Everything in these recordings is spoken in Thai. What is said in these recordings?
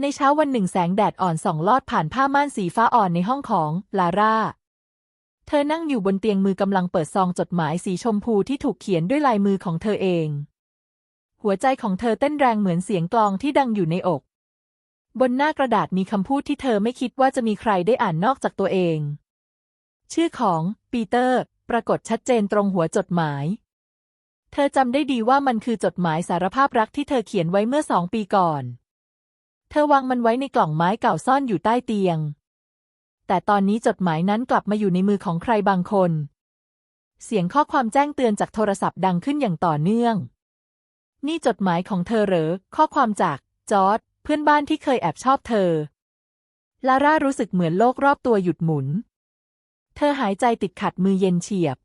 ในเช้าวันหนึ่งแสงแดดอ่อนส่องลอดผ่านผ้าม่านสีฟ้าอ่อนในห้องของลาร่า เธอนั่งอยู่บนเตียงมือกำลังเปิดซองจดหมายสีชมพูที่ถูกเขียนด้วยลายมือของเธอเอง หัวใจของเธอเต้นแรงเหมือนเสียงกลองที่ดังอยู่ในอก บนหน้ากระดาษมีคำพูดที่เธอไม่คิดว่าจะมีใครได้อ่านนอกจากตัวเอง ชื่อของปีเตอร์ ปรากฏชัดเจนตรงหัวจดหมาย เธอจำได้ดีว่ามันคือจดหมายสารภาพรักที่เธอเขียนไว้เมื่อสองปีก่อน เธอวางมันไว้ในกล่องไม้เก่าซ่อนอยู่ใต้เตียง แต่ตอนนี้จดหมายนั้นกลับมาอยู่ในมือของใครบางคน เสียงข้อความแจ้งเตือนจากโทรศัพท์ดังขึ้นอย่างต่อเนื่อง นี่จดหมายของเธอเหรอ ข้อความจากจอร์ดเพื่อนบ้านที่เคยแอบชอบเธอ ลาร่ารู้สึกเหมือนโลกรอบตัวหยุดหมุน เธอหายใจติดขัดมือเย็นเฉียบ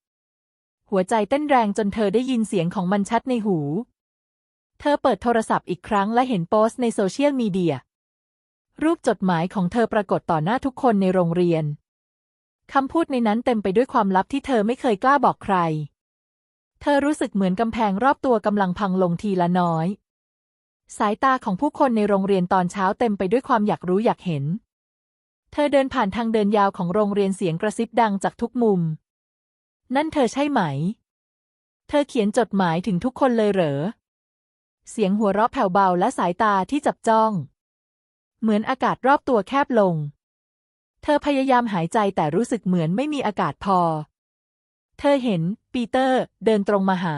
หัวใจเต้นแรงจนเธอได้ยินเสียงของมันชัดในหู เธอเปิดโทรศัพท์อีกครั้งและเห็นโพสต์ในโซเชียลมีเดีย รูปจดหมายของเธอปรากฏต่อหน้าทุกคนในโรงเรียน คำพูดในนั้นเต็มไปด้วยความลับที่เธอไม่เคยกล้าบอกใคร เธอรู้สึกเหมือนกำแพงรอบตัวกำลังพังลงทีละน้อย สายตาของผู้คนในโรงเรียนตอนเช้าเต็มไปด้วยความอยากรู้อยากเห็น เธอเดินผ่านทางเดินยาวของโรงเรียนเสียงกระซิบดังจากทุกมุม นั่นเธอใช่ไหม เธอเขียนจดหมายถึงทุกคนเลยเหรอ เสียงหัวเราะแผ่วเบาและสายตาที่จับจ้อง เหมือนอากาศรอบตัวแคบลง เธอพยายามหายใจแต่รู้สึกเหมือนไม่มีอากาศพอ เธอเห็น ปีเตอร์ เดินตรงมาหา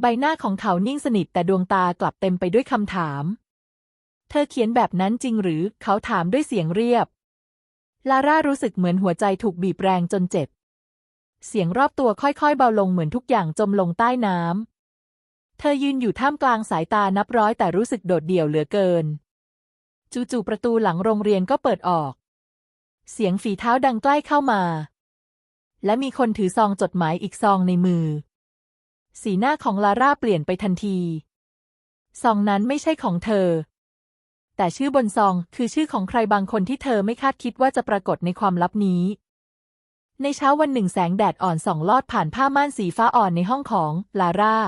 ใบหน้าของเขานิ่งสนิทแต่ดวงตากลับเต็มไปด้วยคำถาม เธอเขียนแบบนั้นจริงหรือเขาถามด้วยเสียงเรียบ ลาร่ารู้สึกเหมือนหัวใจถูกบีบแรงจนเจ็บ เสียงรอบตัวค่อยๆเบาลงเหมือนทุกอย่างจมลงใต้น้ำ เธอยืนอยู่ท่ามกลางสายตานับร้อยแต่รู้สึกโดดเดี่ยวเหลือเกิน จู่ๆประตูหลังโรงเรียนก็เปิดออก เสียงฝีเท้าดังใกล้เข้ามา และมีคนถือซองจดหมายอีกซองในมือ สีหน้าของลาร่าเปลี่ยนไปทันที ซองนั้นไม่ใช่ของเธอ แต่ชื่อบนซองคือชื่อของใครบางคนที่เธอไม่คาดคิดว่าจะปรากฏในความลับนี้ในเช้าวันหนึ่งแสงแดดอ่อนส่องลอดผ่านผ้าม่านสีฟ้าอ่อนในห้องของลาร่า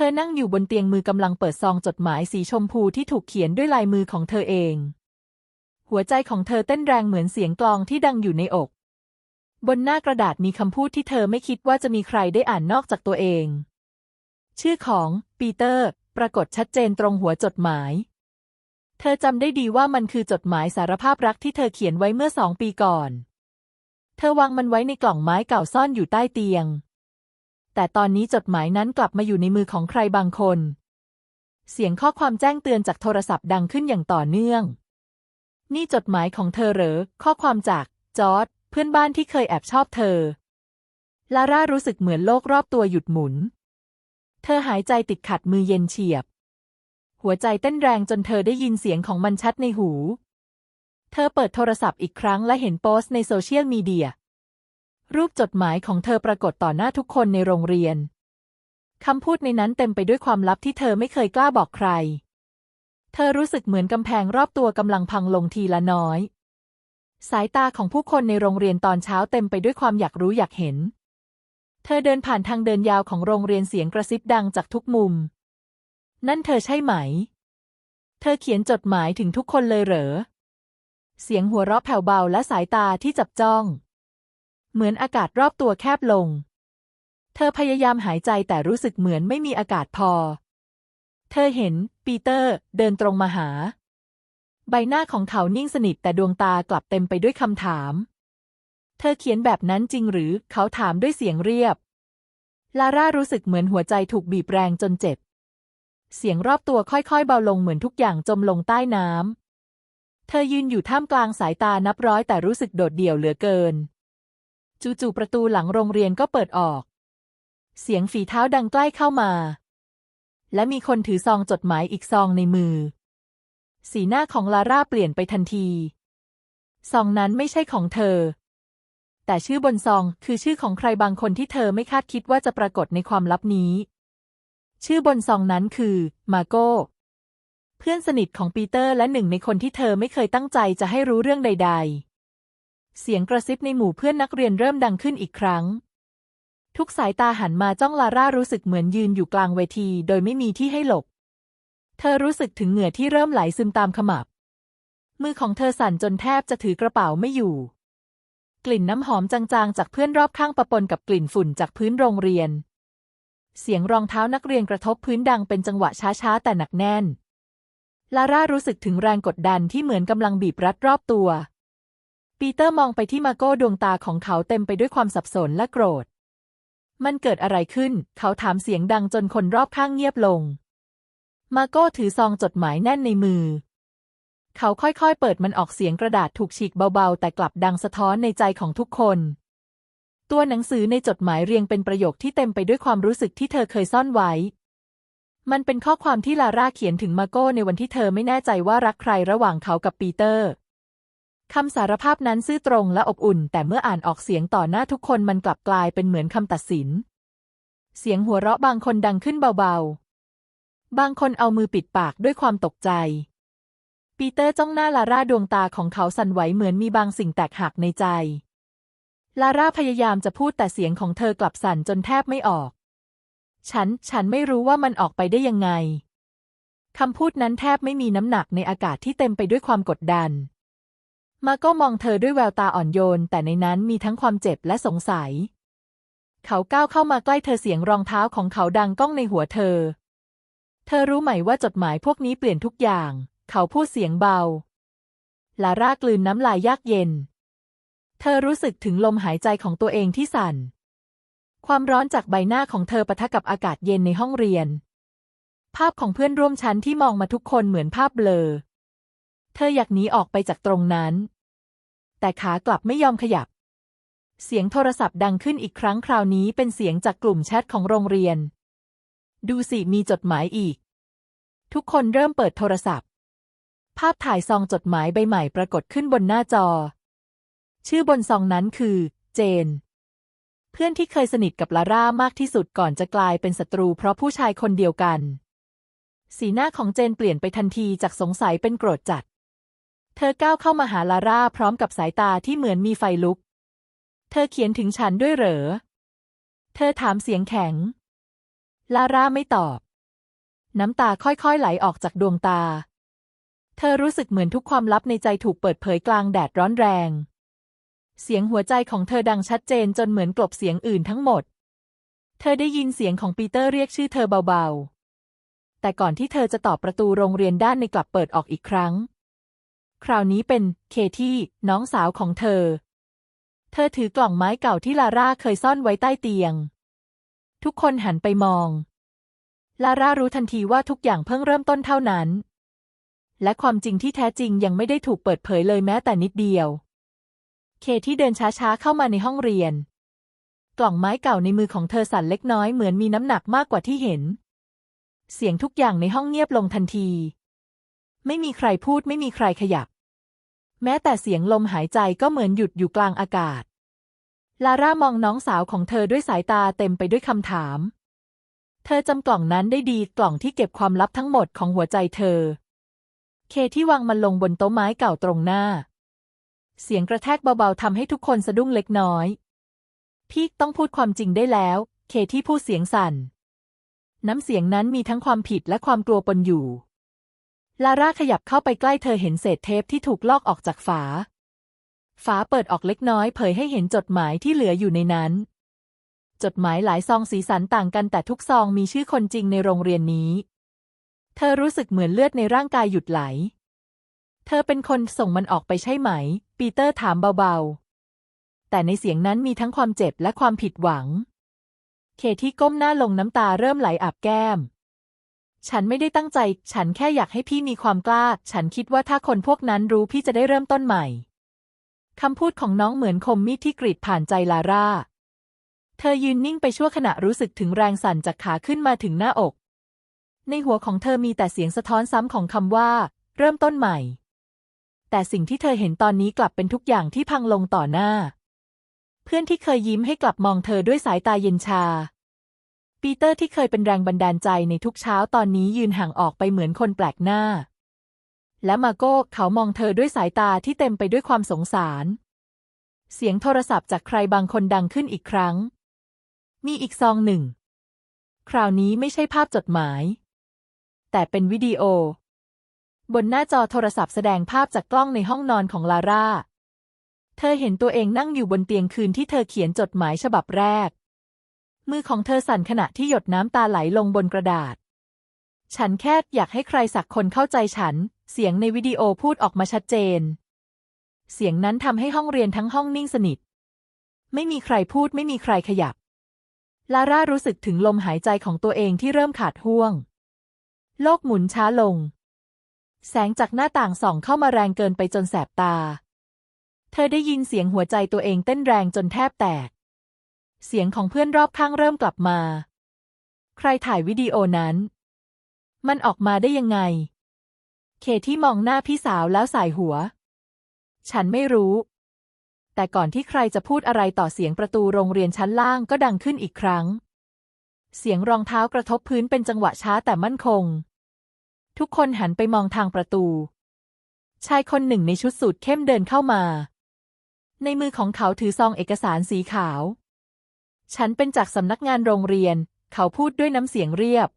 เธอนั่งอยู่บนเตียงมือกำลังเปิดซองจดหมายสีชมพูที่ถูกเขียนด้วยลายมือของเธอเอง หัวใจของเธอเต้นแรงเหมือนเสียงกลองที่ดังอยู่ในอก บนหน้ากระดาษมีคำพูดที่เธอไม่คิดว่าจะมีใครได้อ่านนอกจากตัวเอง ชื่อของปีเตอร์ ปรากฏชัดเจนตรงหัวจดหมาย เธอจำได้ดีว่ามันคือจดหมายสารภาพรักที่เธอเขียนไว้เมื่อสองปีก่อน เธอวางมันไว้ในกล่องไม้เก่าซ่อนอยู่ใต้เตียง แต่ตอนนี้จดหมายนั้นกลับมาอยู่ในมือของใครบางคน เสียงข้อความแจ้งเตือนจากโทรศัพท์ดังขึ้นอย่างต่อเนื่อง นี่จดหมายของเธอเหรอ ข้อความจากจอร์ดเพื่อนบ้านที่เคยแอบชอบเธอ ลาร่ารู้สึกเหมือนโลกรอบตัวหยุดหมุน เธอหายใจติดขัดมือเย็นเฉียบ หัวใจเต้นแรงจนเธอได้ยินเสียงของมันชัดในหู เธอเปิดโทรศัพท์อีกครั้งและเห็นโพสต์ในโซเชียลมีเดีย รูปจดหมายของเธอปรากฏต่อหน้าทุกคนในโรงเรียน คำพูดในนั้นเต็มไปด้วยความลับที่เธอไม่เคยกล้าบอกใคร เธอรู้สึกเหมือนกำแพงรอบตัวกำลังพังลงทีละน้อย สายตาของผู้คนในโรงเรียนตอนเช้าเต็มไปด้วยความอยากรู้อยากเห็น เธอเดินผ่านทางเดินยาวของโรงเรียนเสียงกระซิบดังจากทุกมุม นั่นเธอใช่ไหม เธอเขียนจดหมายถึงทุกคนเลยเหรอ เสียงหัวเราะแผ่วเบาและสายตาที่จับจ้อง เหมือนอากาศรอบตัวแคบลง เธอพยายามหายใจแต่รู้สึกเหมือนไม่มีอากาศพอ เธอเห็น ปีเตอร์ เดินตรงมาหา ใบหน้าของเขานิ่งสนิทแต่ดวงตากลับเต็มไปด้วยคำถาม เธอเขียนแบบนั้นจริงหรือเขาถามด้วยเสียงเรียบ ลาร่ารู้สึกเหมือนหัวใจถูกบีบแรงจนเจ็บ เสียงรอบตัวค่อยๆเบาลงเหมือนทุกอย่างจมลงใต้น้ำเธอยืนอยู่ท่ามกลางสายตานับร้อยแต่รู้สึกโดดเดี่ยวเหลือเกิน จู่ๆประตูหลังโรงเรียนก็เปิดออก เสียงฝีเท้าดังใกล้เข้ามา และมีคนถือซองจดหมายอีกซองในมือ สีหน้าของลาร่าเปลี่ยนไปทันที ซองนั้นไม่ใช่ของเธอ แต่ชื่อบนซองคือชื่อของใครบางคนที่เธอไม่คาดคิดว่าจะปรากฏในความลับนี้ ชื่อบนซองนั้นคือ มาโก้เพื่อนสนิทของปีเตอร์และหนึ่งในคนที่เธอไม่เคยตั้งใจจะให้รู้เรื่องใด ๆ เสียงกระซิบในหมู่เพื่อนนักเรียนเริ่มดังขึ้นอีกครั้ง ทุกสายตาหันมาจ้องลาร่ารู้สึกเหมือนยืนอยู่กลางเวที โดยไม่มีที่ให้หลบ เธอรู้สึกถึงเหงื่อที่เริ่มไหลซึมตามขมับ มือของเธอสั่นจนแทบจะถือกระเป๋าไม่อยู่ กลิ่นน้ำหอมจางๆ จากเพื่อนรอบข้างปะปนกับกลิ่นฝุ่นจากพื้นโรงเรียน เสียงรองเท้านักเรียนกระทบพื้นดังเป็นจังหวะช้าๆแต่หนักแน่นลาร่ารู้สึกถึงแรงกดดันที่เหมือนกำลังบีบรัดรอบตัว ปีเตอร์มองไปที่มาโก้ดวงตาของเขาเต็มไปด้วยความสับสนและโกรธ มันเกิดอะไรขึ้น เขาถามเสียงดังจนคนรอบข้างเงียบลง มาโก้ถือซองจดหมายแน่นในมือ เขาค่อยๆ เปิดมันออกเสียงกระดาษถูกฉีกเบาๆ แต่กลับดังสะท้อนในใจของทุกคน ตัวหนังสือในจดหมายเรียงเป็นประโยคที่เต็มไปด้วยความรู้สึกที่เธอเคยซ่อนไว้ มันเป็นข้อความที่ลาร่าเขียนถึงมาโก้ในวันที่เธอไม่แน่ใจว่ารักใครระหว่างเขากับปีเตอร์ คำสารภาพนั้นซื่อตรงและอบอุ่น แต่เมื่ออ่านออกเสียงต่อหน้าทุกคนมันกลับกลายเป็นเหมือนคำตัดสิน เสียงหัวเราะบางคนดังขึ้นเบาๆ บางคนเอามือปิดปากด้วยความตกใจ ปีเตอร์จ้องหน้าลาร่าดวงตาของเขาสั่นไหวเหมือนมีบางสิ่งแตกหักในใจ ลาร่าพยายามจะพูดแต่เสียงของเธอกลับสั่นจนแทบไม่ออก ฉัน ฉันไม่รู้ว่ามันออกไปได้ยังไงคำพูดนั้นแทบไม่มีน้ำหนักในอากาศที่เต็มไปด้วยความกดดัน มาก็มองเธอด้วยแววตาอ่อนโยน แต่ในนั้นมีทั้งความเจ็บและสงสัย เขาก้าวเข้ามาใกล้เธอเสียงรองเท้าของเขาดังก้องในหัวเธอ เธอรู้ไหมว่าจดหมายพวกนี้เปลี่ยนทุกอย่าง เขาพูดเสียงเบา ลาร่ากลืนน้ำลายยากเย็น เธอรู้สึกถึงลมหายใจของตัวเองที่สั่น ความร้อนจากใบหน้าของเธอปะทะกับอากาศเย็นในห้องเรียน ภาพของเพื่อนร่วมชั้นที่มองมาทุกคนเหมือนภาพเบลอ เธออยากหนีออกไปจากตรงนั้น แต่ขากลับไม่ยอมขยับ เสียงโทรศัพท์ดังขึ้นอีกครั้งคราวนี้เป็นเสียงจากกลุ่มแชทของโรงเรียน ดูสิมีจดหมายอีก ทุกคนเริ่มเปิดโทรศัพท์ ภาพถ่ายซองจดหมายใบใหม่ปรากฏขึ้นบนหน้าจอ ชื่อบนซองนั้นคือ เจน เพื่อนที่เคยสนิทกับลาร่ามากที่สุดก่อนจะกลายเป็นศัตรูเพราะผู้ชายคนเดียวกัน สีหน้าของเจนเปลี่ยนไปทันทีจากสงสัยเป็นโกรธจัด เธอก้าวเข้ามาหาลาร่าพร้อมกับสายตาที่เหมือนมีไฟลุก เธอเขียนถึงฉันด้วยเหรอ เธอถามเสียงแข็ง ลาร่าไม่ตอบ น้ำตาค่อยๆไหลออกจากดวงตา เธอรู้สึกเหมือนทุกความลับในใจถูกเปิดเผยกลางแดดร้อนแรง เสียงหัวใจของเธอดังชัดเจนจนเหมือนกลบเสียงอื่นทั้งหมด เธอได้ยินเสียงของปีเตอร์เรียกชื่อเธอเบาๆ แต่ก่อนที่เธอจะตอบประตูโรงเรียนด้านในกลับเปิดออกอีกครั้ง คราวนี้เป็นเคที่น้องสาวของเธอ เธอถือกล่องไม้เก่าที่ลาร่าเคยซ่อนไว้ใต้เตียง ทุกคนหันไปมอง ลาร่ารู้ทันทีว่าทุกอย่างเพิ่งเริ่มต้นเท่านั้น และความจริงที่แท้จริงยังไม่ได้ถูกเปิดเผยเลยแม้แต่นิดเดียว เคที่เดินช้าๆเข้ามาในห้องเรียน กล่องไม้เก่าในมือของเธอสั่นเล็กน้อยเหมือนมีน้ำหนักมากกว่าที่เห็น เสียงทุกอย่างในห้องเงียบลงทันที ไม่มีใครพูดไม่มีใครขยับ แม้แต่เสียงลมหายใจก็เหมือนหยุดอยู่กลางอากาศ ลาร่ามองน้องสาวของเธอด้วยสายตาเต็มไปด้วยคำถาม เธอจำกล่องนั้นได้ดีกล่องที่เก็บความลับทั้งหมดของหัวใจเธอ เคที่วางมันลงบนโต๊ะไม้เก่าตรงหน้า เสียงกระแทกเบาๆทำให้ทุกคนสะดุ้งเล็กน้อยพี่ต้องพูดความจริงได้แล้ว เคที่พูดเสียงสั่น น้ำเสียงนั้นมีทั้งความผิดและความกลัวปนอยู่ ลาร่าขยับเข้าไปใกล้เธอเห็นเศษเทปที่ถูกลอกออกจากฝา ฝาเปิดออกเล็กน้อยเผยให้เห็นจดหมายที่เหลืออยู่ในนั้น จดหมายหลายซองสีสันต่างกันแต่ทุกซองมีชื่อคนจริงในโรงเรียนนี้ เธอรู้สึกเหมือนเลือดในร่างกายหยุดไหล เธอเป็นคนส่งมันออกไปใช่ไหม ปีเตอร์ถามเบาๆ แต่ในเสียงนั้นมีทั้งความเจ็บและความผิดหวัง เคที่ก้มหน้าลงน้ำตาเริ่มไหลอาบแก้ม ฉันไม่ได้ตั้งใจ ฉันแค่อยากให้พี่มีความกล้า ฉันคิดว่าถ้าคนพวกนั้นรู้พี่จะได้เริ่มต้นใหม่ คำพูดของน้องเหมือนคมมีดที่กรีดผ่านใจลาร่า เธอยืนนิ่งไปชั่วขณะรู้สึกถึงแรงสั่นจากขาขึ้นมาถึงหน้าอก ในหัวของเธอมีแต่เสียงสะท้อนซ้ำของคำว่า เริ่มต้นใหม่ แต่สิ่งที่เธอเห็นตอนนี้กลับเป็นทุกอย่างที่พังลงต่อหน้า เพื่อนที่เคยยิ้มให้กลับมองเธอด้วยสายตาเย็นชา ปีเตอร์ที่เคยเป็นแรงบันดาลใจในทุกเช้าตอนนี้ยืนห่างออกไปเหมือนคนแปลกหน้า และมาโก้เขามองเธอด้วยสายตาที่เต็มไปด้วยความสงสาร เสียงโทรศัพท์จากใครบางคนดังขึ้นอีกครั้ง มีอีกซองหนึ่ง คราวนี้ไม่ใช่ภาพจดหมาย แต่เป็นวิดีโอ บนหน้าจอโทรศัพท์แสดงภาพจากกล้องในห้องนอนของลาร่า เธอเห็นตัวเองนั่งอยู่บนเตียงคืนที่เธอเขียนจดหมายฉบับแรก มือของเธอสั่นขณะที่หยดน้ำตาไหลลงบนกระดาษ ฉันแค่อยากให้ใครสักคนเข้าใจฉัน เสียงในวิดีโอพูดออกมาชัดเจน เสียงนั้นทำให้ห้องเรียนทั้งห้องนิ่งสนิท ไม่มีใครพูดไม่มีใครขยับ ลาร่ารู้สึกถึงลมหายใจของตัวเองที่เริ่มขาดห่วง โลกหมุนช้าลง แสงจากหน้าต่างส่องเข้ามาแรงเกินไปจนแสบตา เธอได้ยินเสียงหัวใจตัวเองเต้นแรงจนแทบแตก เสียงของเพื่อนรอบข้างเริ่มกลับมา ใครถ่ายวิดีโอนั้น มันออกมาได้ยังไง เคที่มองหน้าพี่สาวแล้วสายหัว ฉันไม่รู้ แต่ก่อนที่ใครจะพูดอะไรต่อเสียงประตูโรงเรียนชั้นล่างก็ดังขึ้นอีกครั้ง เสียงรองเท้ากระทบพื้นเป็นจังหวะช้าแต่มั่นคง ทุกคนหันไปมองทางประตู ชายคนหนึ่งในชุดสูทเข้มเดินเข้ามา ในมือของเขาถือซองเอกสารสีขาว ฉันเป็นจากสำนักงานโรงเรียน เขาพูดด้วยน้ำเสียงเรียบ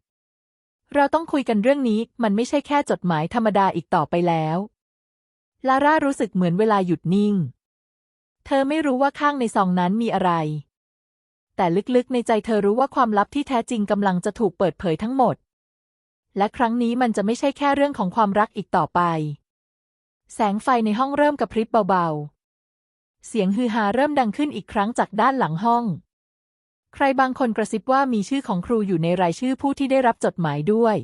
เราต้องคุยกันเรื่องนี้ มันไม่ใช่แค่จดหมายธรรมดาอีกต่อไปแล้ว ลาร่ารู้สึกเหมือนเวลาหยุดนิ่ง เธอไม่รู้ว่าข้างในซองนั้นมีอะไร แต่ลึกๆในใจเธอรู้ว่าความลับที่แท้จริงกำลังจะถูกเปิดเผยทั้งหมด และครั้งนี้มันจะไม่ใช่แค่เรื่องของความรักอีกต่อไป แสงไฟในห้องเริ่มกระพริบเบาๆ เสียงฮือฮาเริ่มดังขึ้นอีกครั้งจากด้านหลังห้อง ใครบางคนกระซิบว่ามีชื่อของครูอยู่ในรายชื่อผู้ที่ได้รับจดหมายด้วย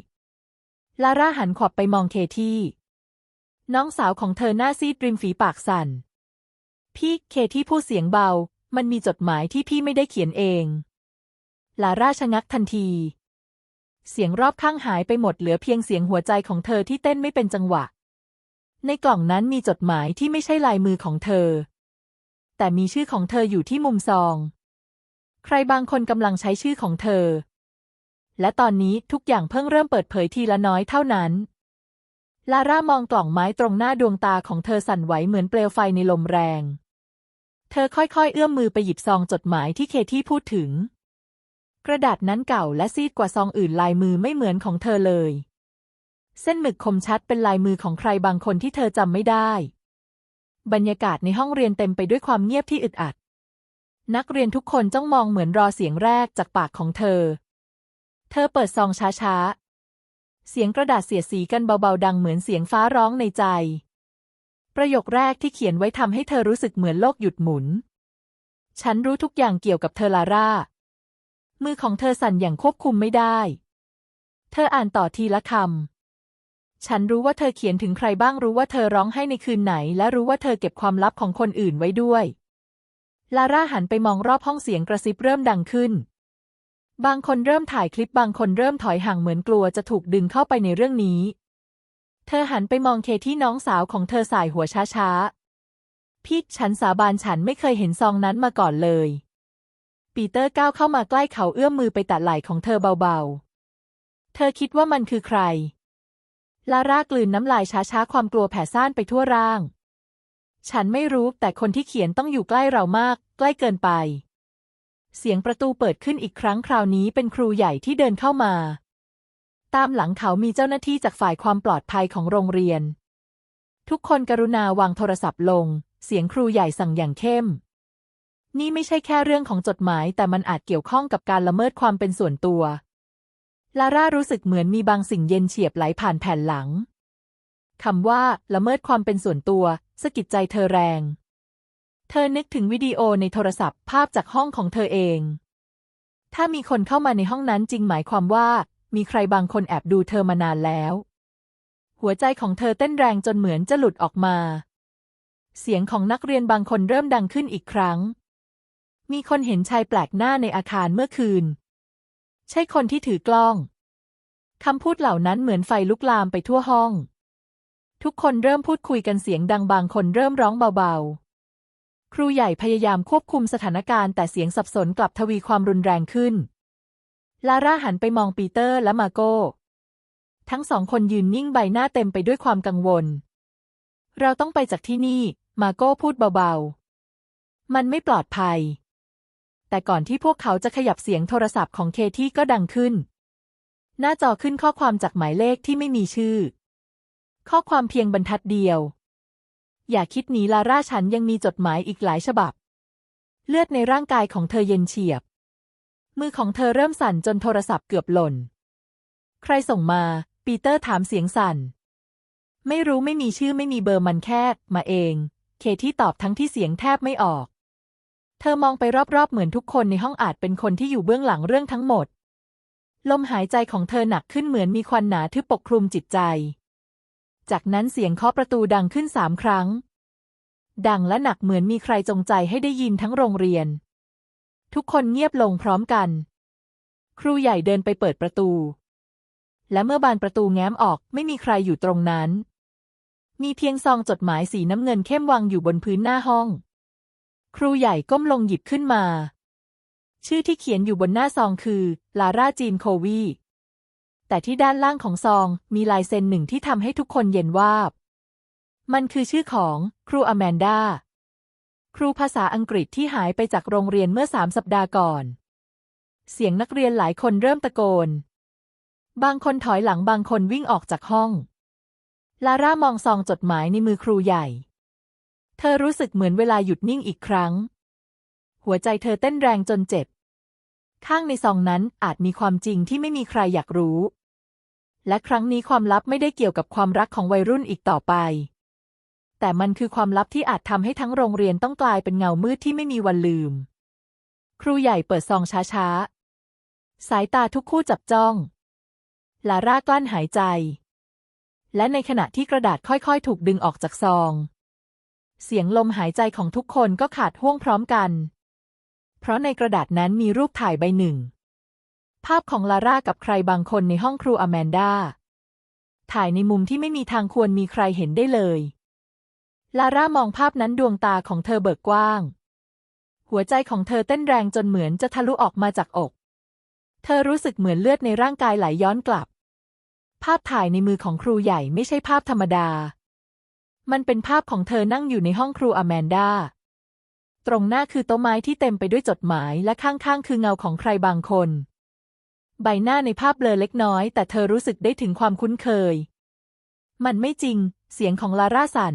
ลาร่าหันขวับไปมองเคที่ น้องสาวของเธอหน้าซีดริมฝีปากสั่น พี่เคที่พูดเสียงเบา มันมีจดหมายที่พี่ไม่ได้เขียนเอง ลาร่าชะงักทันที เสียงรอบข้างหายไปหมดเหลือเพียงเสียงหัวใจของเธอที่เต้นไม่เป็นจังหวะ ในกล่องนั้นมีจดหมายที่ไม่ใช่ลายมือของเธอ แต่มีชื่อของเธออยู่ที่มุมซอง ใครบางคนกำลังใช้ชื่อของเธอ และตอนนี้ทุกอย่างเพิ่งเริ่มเปิดเผยทีละน้อยเท่านั้น ลาร่ามองกล่องไม้ตรงหน้าดวงตาของเธอสั่นไหวเหมือนเปลวไฟในลมแรง เธอค่อยๆ เอื้อมมือไปหยิบซองจดหมายที่เคที่พูดถึง กระดาษนั้นเก่าและซีดกว่าซองอื่นลายมือไม่เหมือนของเธอเลย เส้นหมึกคมชัดเป็นลายมือของใครบางคนที่เธอจำไม่ได้ บรรยากาศในห้องเรียนเต็มไปด้วยความเงียบที่อึดอัด นักเรียนทุกคนจ้องมองเหมือนรอเสียงแรกจากปากของเธอ เธอเปิดซองช้าๆ เสียงกระดาษเสียดสีกันเบาๆ ดังเหมือนเสียงฟ้าร้องในใจ ประโยคแรกที่เขียนไว้ทำให้เธอรู้สึกเหมือนโลกหยุดหมุน ฉันรู้ทุกอย่างเกี่ยวกับเธอลาร่า มือของเธอสั่นอย่างควบคุมไม่ได้ เธออ่านต่อทีละคำ ฉันรู้ว่าเธอเขียนถึงใครบ้างรู้ว่าเธอร้องให้ในคืนไหน และรู้ว่าเธอเก็บความลับของคนอื่นไว้ด้วย ลาร่าหันไปมองรอบห้องเสียงกระซิบเริ่มดังขึ้น บางคนเริ่มถ่ายคลิปบางคนเริ่มถอยห่างเหมือนกลัวจะถูกดึงเข้าไปในเรื่องนี้ เธอหันไปมองเคที่น้องสาวของเธอสายหัวช้าๆ พี่ฉันสาบานฉันไม่เคยเห็นซองนั้นมาก่อนเลย ปีเตอร์ก้าวเข้ามาใกล้เขาเอื้อมมือไปแตะไหล่ของเธอเบาๆ เธอคิดว่ามันคือใคร ลาร่ากลืนน้ำลายช้าๆ ความกลัวแผ่ซ่านไปทั่วร่าง ฉันไม่รู้แต่คนที่เขียนต้องอยู่ใกล้เรามาก ใกล้เกินไป เสียงประตูเปิดขึ้นอีกครั้งคราวนี้เป็นครูใหญ่ที่เดินเข้ามา ตามหลังเขามีเจ้าหน้าที่จากฝ่ายความปลอดภัยของโรงเรียน ทุกคนกรุณาวางโทรศัพท์ลง เสียงครูใหญ่สั่งอย่างเข้ม นี่ไม่ใช่แค่เรื่องของจดหมาย แต่มันอาจเกี่ยวข้องกับการละเมิดความเป็นส่วนตัวลาร่ารู้สึกเหมือนมีบางสิ่งเย็นเฉียบไหลผ่านแผ่นหลังคำว่าละเมิดความเป็นส่วนตัว สะกิดใจเธอแรง เธอนึกถึงวิดีโอในโทรศัพท์ภาพจากห้องของเธอเอง ถ้ามีคนเข้ามาในห้องนั้นจริงหมายความว่า มีใครบางคนแอบดูเธอมานานแล้ว หัวใจของเธอเต้นแรงจนเหมือนจะหลุดออกมา เสียงของนักเรียนบางคนเริ่มดังขึ้นอีกครั้ง มีคนเห็นชายแปลกหน้าในอาคารเมื่อคืน ใช่คนที่ถือกล้องคำพูดเหล่านั้นเหมือนไฟลุกลามไปทั่วห้อง ทุกคนเริ่มพูดคุยกันเสียงดังบางคนเริ่มร้องเบาๆ ครูใหญ่พยายามควบคุมสถานการณ์แต่เสียงสับสนกลับทวีความรุนแรงขึ้น ลาร่าหันไปมองปีเตอร์และมาโก้ ทั้งสองคนยืนนิ่งใบหน้าเต็มไปด้วยความกังวล เราต้องไปจากที่นี่ มาโก้พูดเบาๆ มันไม่ปลอดภัย แต่ก่อนที่พวกเขาจะขยับเสียงโทรศัพท์ของเคที่ก็ดังขึ้น หน้าจอขึ้นข้อความจากหมายเลขที่ไม่มีชื่อ ข้อความเพียงบรรทัดเดียว อย่าคิดหนีลาร่าฉันยังมีจดหมายอีกหลายฉบับ เลือดในร่างกายของเธอเย็นเฉียบ มือของเธอเริ่มสั่นจนโทรศัพท์เกือบหล่น ใครส่งมา ปีเตอร์ถามเสียงสั่น ไม่รู้ไม่มีชื่อไม่มีเบอร์มันแค่มาเอง เคที่ตอบทั้งที่เสียงแทบไม่ออก เธอมองไปรอบๆเหมือนทุกคนในห้องอาจเป็นคนที่อยู่เบื้องหลังเรื่องทั้งหมด ลมหายใจของเธอหนักขึ้นเหมือนมีควันหนาทึบปกคลุมจิตใจ จากนั้นเสียงเคาะประตูดังขึ้นสามครั้ง ดังและหนักเหมือนมีใครจงใจให้ได้ยินทั้งโรงเรียน ทุกคนเงียบลงพร้อมกัน ครูใหญ่เดินไปเปิดประตู และเมื่อบานประตูแง้มออกไม่มีใครอยู่ตรงนั้น มีเพียงซองจดหมายสีน้ำเงินเข้มวางอยู่บนพื้นหน้าห้อง ครูใหญ่ก้มลงหยิบขึ้นมา ชื่อที่เขียนอยู่บนหน้าซองคือ ลาร่าจีนโควี แต่ที่ด้านล่างของซองมีลายเซ็นหนึ่งที่ทำให้ทุกคนเย็นวาบ มันคือชื่อของครูอแมนดา ครูภาษาอังกฤษที่หายไปจากโรงเรียนเมื่อสามสัปดาห์ก่อน เสียงนักเรียนหลายคนเริ่มตะโกน บางคนถอยหลังบางคนวิ่งออกจากห้อง ลาร่ามองซองจดหมายในมือครูใหญ่ เธอรู้สึกเหมือนเวลาหยุดนิ่งอีกครั้ง หัวใจเธอเต้นแรงจนเจ็บข้างในซองนั้นอาจมีความจริงที่ไม่มีใครอยากรู้ และครั้งนี้ความลับไม่ได้เกี่ยวกับความรักของวัยรุ่นอีกต่อไป แต่มันคือความลับที่อาจทำให้ทั้งโรงเรียนต้องกลายเป็นเงามืดที่ไม่มีวันลืม ครูใหญ่เปิดซองช้าๆ สายตาทุกคู่จับจ้อง ลาร่ากลั้นหายใจ และในขณะที่กระดาษค่อยๆ ถูกดึงออกจากซอง เสียงลมหายใจของทุกคนก็ขาดห่วงพร้อมกัน เพราะในกระดาษนั้นมีรูปถ่ายใบหนึ่ง ภาพของลาร่ากับใครบางคนในห้องครูอแมนดา ถ่ายในมุมที่ไม่มีทางควรมีใครเห็นได้เลย ลาร่ามองภาพนั้นดวงตาของเธอเบิกกว้าง หัวใจของเธอเต้นแรงจนเหมือนจะทะลุออกมาจากอก เธอรู้สึกเหมือนเลือดในร่างกายไหลย้อนกลับ ภาพถ่ายในมือของครูใหญ่ไม่ใช่ภาพธรรมดา มันเป็นภาพของเธอนั่งอยู่ในห้องครูอแมนดาตรงหน้าคือโต๊ะไม้ที่เต็มไปด้วยจดหมายและข้างๆ คือเงาของใครบางคน ใบหน้าในภาพเบลอเล็กน้อย แต่เธอรู้สึกได้ถึงความคุ้นเคย มันไม่จริง เสียงของลาร่าสัน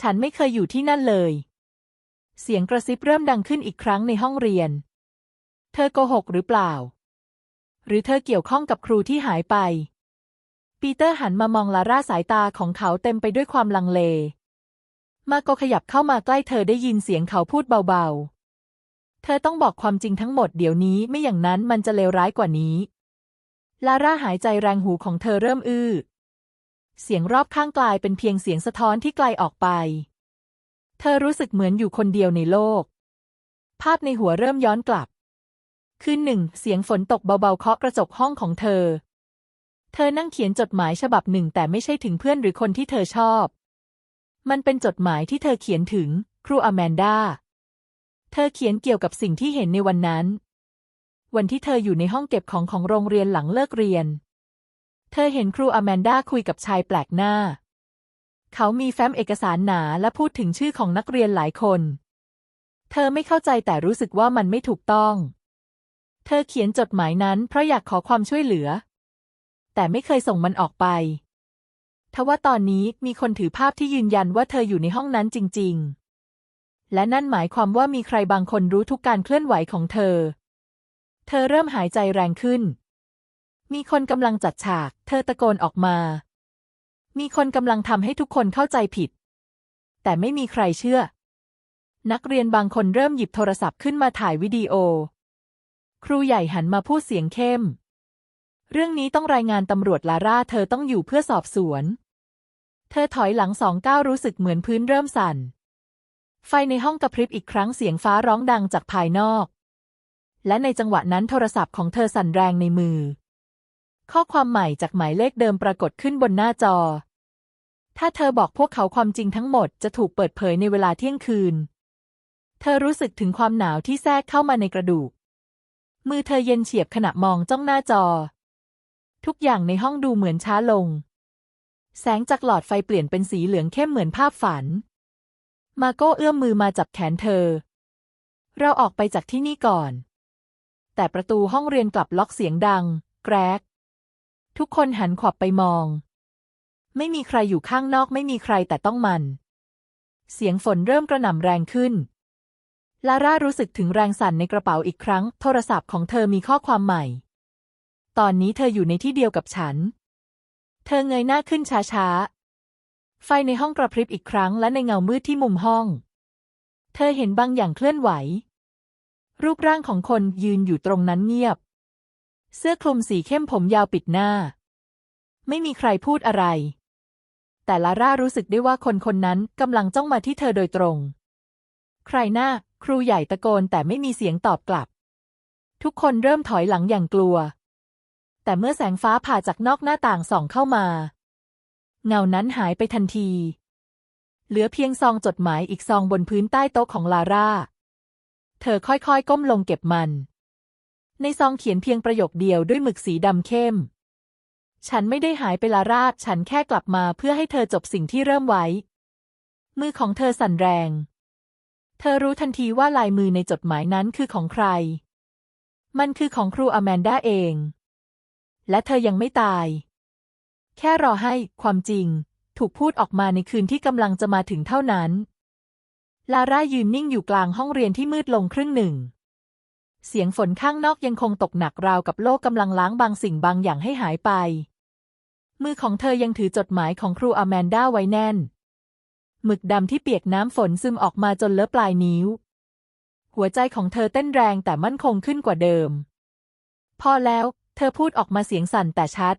ฉันไม่เคยอยู่ที่นั่นเลย เสียงกระซิบเริ่มดังขึ้นอีกครั้งในห้องเรียน เธอโกหกหรือเปล่า หรือเธอเกี่ยวข้องกับครูที่หายไป ปีเตอร์หันมามองลาร่าสายตาของเขาเต็มไปด้วยความลังเล มาโกขยับเข้ามาใกล้เธอได้ยินเสียงเขาพูดเบาๆ เธอต้องบอกความจริงทั้งหมดเดี๋ยวนี้ไม่อย่างนั้นมันจะเลวร้ายกว่านี้ ลาร่าหายใจแรงหูของเธอเริ่มอื้อ เสียงรอบข้างกลายเป็นเพียงเสียงสะท้อนที่ไกลออกไป เธอรู้สึกเหมือนอยู่คนเดียวในโลก ภาพในหัวเริ่มย้อนกลับ คืนหนึ่ง เสียงฝนตกเบาๆเคาะกระจกห้องของเธอ เธอนั่งเขียนจดหมายฉบับหนึ่งแต่ไม่ใช่ถึงเพื่อนหรือคนที่เธอชอบ มันเป็นจดหมายที่เธอเขียนถึงครูอแมนดา เธอเขียนเกี่ยวกับสิ่งที่เห็นในวันนั้น วันที่เธออยู่ในห้องเก็บของของโรงเรียนหลังเลิกเรียน เธอเห็นครูอแมนดาคุยกับชายแปลกหน้า เขามีแฟ้มเอกสารหนาและพูดถึงชื่อของนักเรียนหลายคน เธอไม่เข้าใจแต่รู้สึกว่ามันไม่ถูกต้อง เธอเขียนจดหมายนั้นเพราะอยากขอความช่วยเหลือ แต่ไม่เคยส่งมันออกไปทว่าตอนนี้มีคนถือภาพที่ยืนยันว่าเธออยู่ในห้องนั้นจริง ๆ และนั่นหมายความว่ามีใครบางคนรู้ทุกการเคลื่อนไหวของเธอ เธอเริ่มหายใจแรงขึ้น มีคนกำลังจัดฉาก เธอตะโกนออกมา มีคนกำลังทำให้ทุกคนเข้าใจผิด แต่ไม่มีใครเชื่อ นักเรียนบางคนเริ่มหยิบโทรศัพท์ขึ้นมาถ่ายวิดีโอ ครูใหญ่หันมาพูดเสียงเข้ม เรื่องนี้ต้องรายงานตำรวจลาร่าเธอต้องอยู่เพื่อสอบสวน เธอถอยหลังสองก้าวรู้สึกเหมือนพื้นเริ่มสั่น ไฟในห้องกระพริบอีกครั้งเสียงฟ้าร้องดังจากภายนอก และในจังหวะนั้นโทรศัพท์ของเธอสั่นแรงในมือ ข้อความใหม่จากหมายเลขเดิมปรากฏขึ้นบนหน้าจอ ถ้าเธอบอกพวกเขาความจริงทั้งหมดจะถูกเปิดเผยในเวลาเที่ยงคืน เธอรู้สึกถึงความหนาวที่แทรกเข้ามาในกระดูก มือเธอเย็นเฉียบขณะมองจ้องหน้าจอ ทุกอย่างในห้องดูเหมือนช้าลง แสงจากหลอดไฟเปลี่ยนเป็นสีเหลืองเข้มเหมือนภาพฝัน มาโก้เอื้อมมือมาจับแขนเธอ เราออกไปจากที่นี่ก่อน แต่ประตูห้องเรียนกลับล็อกเสียงดัง แกรก ทุกคนหันขวับไปมอง ไม่มีใครอยู่ข้างนอกไม่มีใครแต่ต้องมัน เสียงฝนเริ่มกระหน่ำแรงขึ้น ลาร่ารู้สึกถึงแรงสั่นในกระเป๋าอีกครั้ง โทรศัพท์ของเธอมีข้อความใหม่ ตอนนี้เธออยู่ในที่เดียวกับฉัน เธอเงยหน้าขึ้นช้าๆ ไฟในห้องกระพริบอีกครั้งและในเงามืดที่มุมห้อง เธอเห็นบางอย่างเคลื่อนไหว รูปร่างของคนยืนอยู่ตรงนั้นเงียบ เสื้อคลุมสีเข้มผมยาวปิดหน้า ไม่มีใครพูดอะไร แต่ลาร่ารู้สึกได้ว่าคนคนนั้นกำลังจ้องมาที่เธอโดยตรง ใครหน้า ครูใหญ่ตะโกนแต่ไม่มีเสียงตอบกลับ ทุกคนเริ่มถอยหลังอย่างกลัว แต่เมื่อแสงฟ้าผ่าจากนอกหน้าต่างส่องเข้ามา เงานั้นหายไปทันที เหลือเพียงซองจดหมายอีกซองบนพื้นใต้โต๊ะของลาร่า เธอค่อยๆ ก้มลงเก็บมัน ในซองเขียนเพียงประโยคเดียวด้วยหมึกสีดำเข้ม ฉันไม่ได้หายไปลาร่าฉันแค่กลับมาเพื่อให้เธอจบสิ่งที่เริ่มไว้ มือของเธอสั่นแรง เธอรู้ทันทีว่าลายมือในจดหมายนั้นคือของใคร มันคือของครูอแมนด้าเอง และเธอยังไม่ตาย แค่รอให้ความจริง ถูกพูดออกมาในคืนที่กำลังจะมาถึงเท่านั้น ลาร่ายืนนิ่งอยู่กลางห้องเรียนที่มืดลงครึ่งหนึ่ง เสียงฝนข้างนอกยังคงตกหนักราวกับโลกกำลังล้างบางสิ่งบางอย่างให้หายไป มือของเธอยังถือจดหมายของครูอแมนด้าไว้แน่น หมึกดำที่เปียกน้ำฝนซึมออกมาจนเลอะปลายนิ้ว หัวใจของเธอเต้นแรงแต่มั่นคงขึ้นกว่าเดิม พอแล้ว เธอพูดออกมาเสียงสั่นแต่ชัด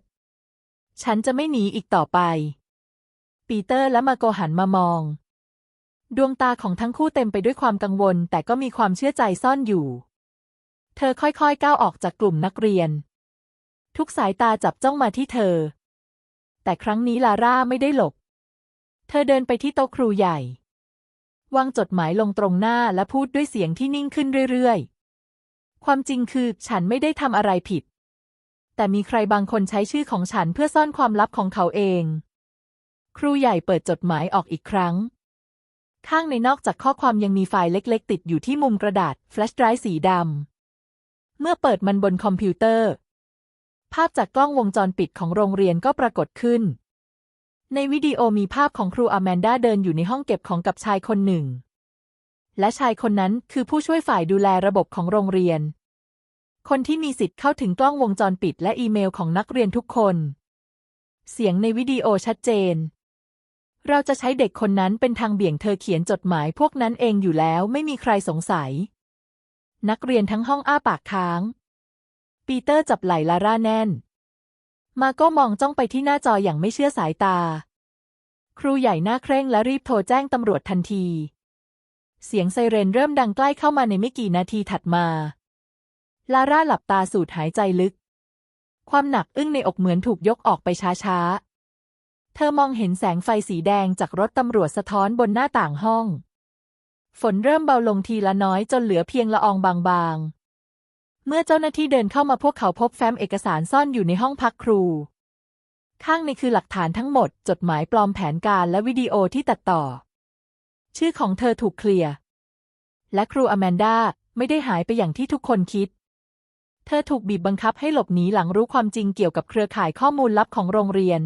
ฉันจะไม่หนีอีกต่อไป ปีเตอร์และมาโกหันมามอง ดวงตาของทั้งคู่เต็มไปด้วยความกังวล แต่ก็มีความเชื่อใจซ่อนอยู่ เธอค่อยๆก้าวออกจากกลุ่มนักเรียน ทุกสายตาจับจ้องมาที่เธอ แต่ครั้งนี้ลาร่าไม่ได้หลบ เธอเดินไปที่โต๊ะครูใหญ่ วางจดหมายลงตรงหน้าและพูดด้วยเสียงที่นิ่งขึ้นเรื่อยๆ ความจริงคือฉันไม่ได้ทำอะไรผิด แต่มีใครบางคนใช้ชื่อของฉันเพื่อซ่อนความลับของเขาเอง ครูใหญ่เปิดจดหมายออกอีกครั้ง ข้างในนอกจากข้อความยังมีไฟล์เล็ก ๆ ติดอยู่ที่มุมกระดาษแฟลชไดรฟ์สีดำ เมื่อเปิดมันบนคอมพิวเตอร์ ภาพจากกล้องวงจรปิดของโรงเรียนก็ปรากฏขึ้น ในวิดีโอมีภาพของครูอแมนดาเดินอยู่ในห้องเก็บของกับชายคนหนึ่ง และชายคนนั้นคือผู้ช่วยฝ่ายดูแลระบบของโรงเรียน คนที่มีสิทธิ์เข้าถึงกล้องวงจรปิดและอีเมลของนักเรียนทุกคน เสียงในวิดีโอชัดเจน เราจะใช้เด็กคนนั้นเป็นทางเบี่ยงเธอเขียนจดหมายพวกนั้นเองอยู่แล้วไม่มีใครสงสัย นักเรียนทั้งห้องอ้าปากค้าง ปีเตอร์จับไหล่ลาร่าแน่น มาก็มองจ้องไปที่หน้าจออย่างไม่เชื่อสายตา ครูใหญ่หน้าเคร่งและรีบโทรแจ้งตำรวจทันที เสียงไซเรนเริ่มดังใกล้เข้ามาในไม่กี่นาทีถัดมา ลาร่าหลับตาสูดหายใจลึก ความหนักอึ้งในอกเหมือนถูกยกออกไปช้าๆ เธอมองเห็นแสงไฟสีแดงจากรถตำรวจสะท้อนบนหน้าต่างห้อง ฝนเริ่มเบาลงทีละน้อยจนเหลือเพียงละอองบางๆ เมื่อเจ้าหน้าที่เดินเข้ามาพวกเขาพบแฟ้มเอกสารซ่อนอยู่ในห้องพักครู ข้างในคือหลักฐานทั้งหมด จดหมายปลอมแผนการและวิดีโอที่ตัดต่อ ชื่อของเธอถูกเคลียร์และครูอแมนดาไม่ได้หายไปอย่างที่ทุกคนคิด ธอถูกบีบบังคับให้หลบหนีหลังรู้ความจริงเกี่ยวกับเครือข่ายข้อมูลลับของโรงเรียน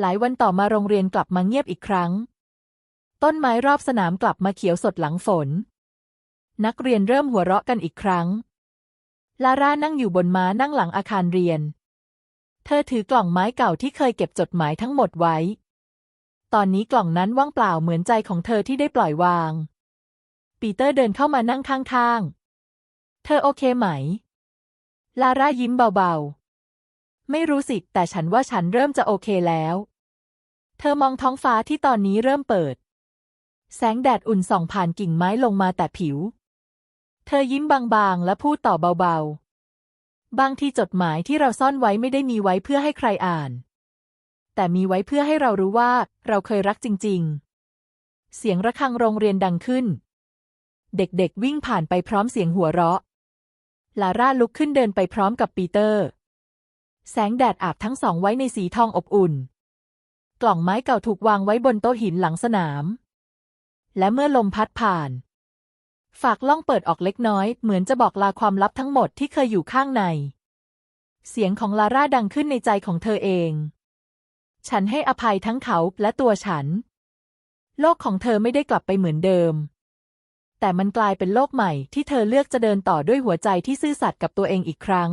หลายวันต่อมาโรงเรียนกลับมาเงียบอีกครั้ง ต้นไม้รอบสนามกลับมาเขียวสดหลังฝน นักเรียนเริ่มหัวเราะกันอีกครั้ง ลาร่านั่งอยู่บนม้านั่งหลังอาคารเรียน เธอถือกล่องไม้เก่าที่เคยเก็บจดหมายทั้งหมดไว้ ตอนนี้กล่องนั้นว่างเปล่าเหมือนใจของเธอที่ได้ปล่อยวาง ปีเตอร์เดินเข้ามานั่งข้างๆ เธอโอเคไหม ลาร่ายิ้มเบาๆ ไม่รู้สิ แต่ฉันว่าฉันเริ่มจะโอเคแล้ว เธอมองท้องฟ้าที่ตอนนี้เริ่มเปิด แสงแดดอุ่นส่องผ่านกิ่งไม้ลงมาแต่ผิว เธอยิ้มบางๆ และพูดต่อเบาๆ บางทีจดหมายที่เราซ่อนไว้ไม่ได้มีไว้เพื่อให้ใครอ่าน แต่มีไว้เพื่อให้เรารู้ว่าเราเคยรักจริง ๆ เสียงระฆังโรงเรียนดังขึ้น เด็กๆวิ่งผ่านไปพร้อมเสียงหัวเราะ ลาร่าลุกขึ้นเดินไปพร้อมกับปีเตอร์ แสงแดดอาบทั้งสองไว้ในสีทองอบอุ่น กล่องไม้เก่าถูกวางไว้บนโต๊ะหินหลังสนาม และเมื่อลมพัดผ่าน ฝากล่องเปิดออกเล็กน้อย เหมือนจะบอกลาความลับทั้งหมดที่เคยอยู่ข้างใน เสียงของลาร่าดังขึ้นในใจของเธอเอง ฉันให้อภัยทั้งเขาและตัวฉัน โลกของเธอไม่ได้กลับไปเหมือนเดิม แต่มันกลายเป็นโลกใหม่ที่เธอเลือกจะเดินต่อด้วยหัวใจที่ซื่อสัตย์กับตัวเองอีกครั้ง